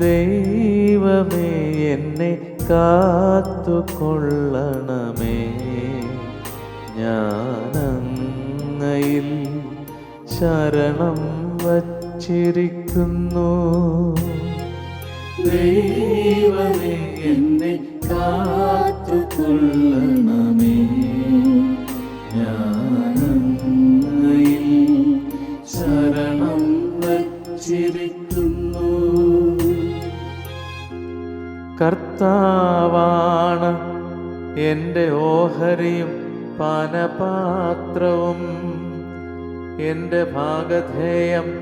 ദൈവമേ എന്നെ കാത്തുകൊള്ളണമേ. ഞാനങ്ങയിൽ ശരണം വച്ചിരിക്കുന്നു. ദൈവമേ എന്നെ കാത്തുകൊള്ളണമേ. ഞാനങ്ങയിൽ കർത്താവാണ്. എന്റെ ഓഹരിയും പാനപാത്രവും എന്റെ ഭാഗധേയം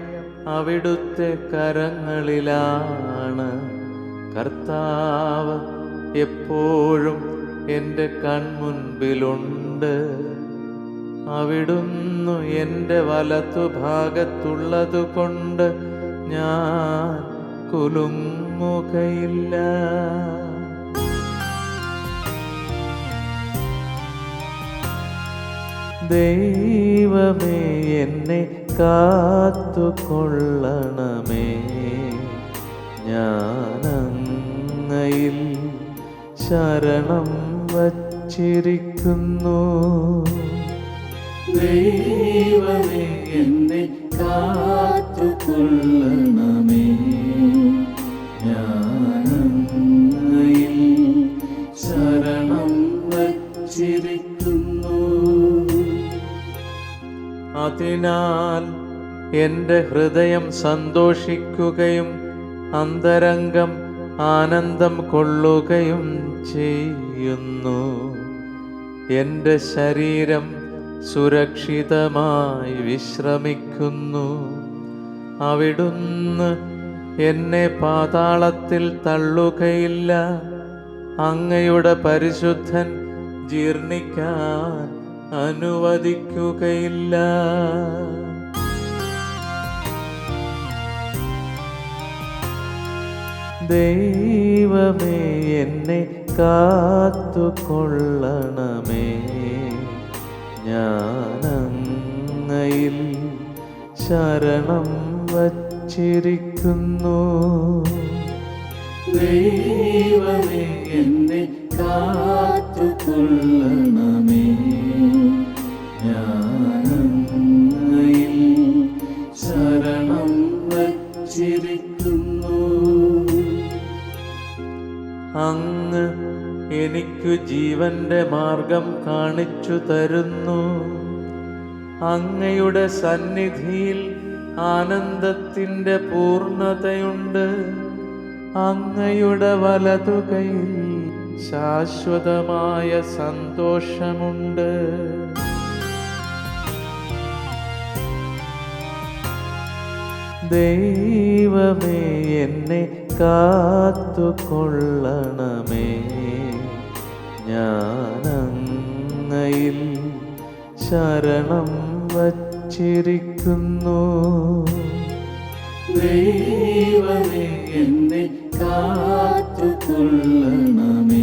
അവിടുത്തെ കരങ്ങളിലാണ്. കർത്താവ് എപ്പോഴും എന്റെ കൺമുൻപിലുണ്ട്. അവിടുന്നു എന്റെ വലത്തുഭാഗത്തുള്ളതു കൊണ്ട് ഞാൻ കുലുങ്ങുകയില്ല ദൈവമേ എന്നെ കാത്തുകൊള്ളണമേ. ഞാനങ്ങയിൽ ശരണം വച്ചിരിക്കുന്നു. ദൈവമേ എന്നെ കാത്തുകൊള്ളണമേ വച്ചിരിക്കുന്നു അതിനാൽ എന്റെ ഹൃദയം സന്തോഷിക്കുകയും അന്തരംഗം ആനന്ദം കൊള്ളുകയും ചെയ്യുന്നു. എന്റെ ശരീരം സുരക്ഷിതമായി വിശ്രമിക്കുന്നു. അവിടുന്ന് എന്നെ പാതാളത്തിൽ തള്ളുകയില്ല. അങ്ങയുടെ പരിശുദ്ധൻ ജീർണിക്കാൻ അനുവദിക്കുകയില്ല. ദൈവമേ എന്നെ കാത്തുകൊള്ളണമേ. ഞാനങ്ങയിൽ ശരണം വച്ചിരിക്കുന്നു. ദൈവമേ അങ്ങ് എനിക്കു ജീവന്റെ മാർഗം കാണിച്ചു തരുന്നു. അങ്ങയുടെ സന്നിധിയിൽ ആനന്ദത്തിന്റെ പൂർണതയുണ്ട് അങ്ങയുടെ വലതുകയിൽ ശാശ്വതമായ സന്തോഷമുണ്ട്. ദൈവമേ എന്നെ കാത്തുകൊള്ളണമേ. ഞാനങ്ങയിൽ ശരണം വച്ചിരിക്കുന്നു. ദൈവമേ എന്നെ കാത്തുകൊള്ളണമേ.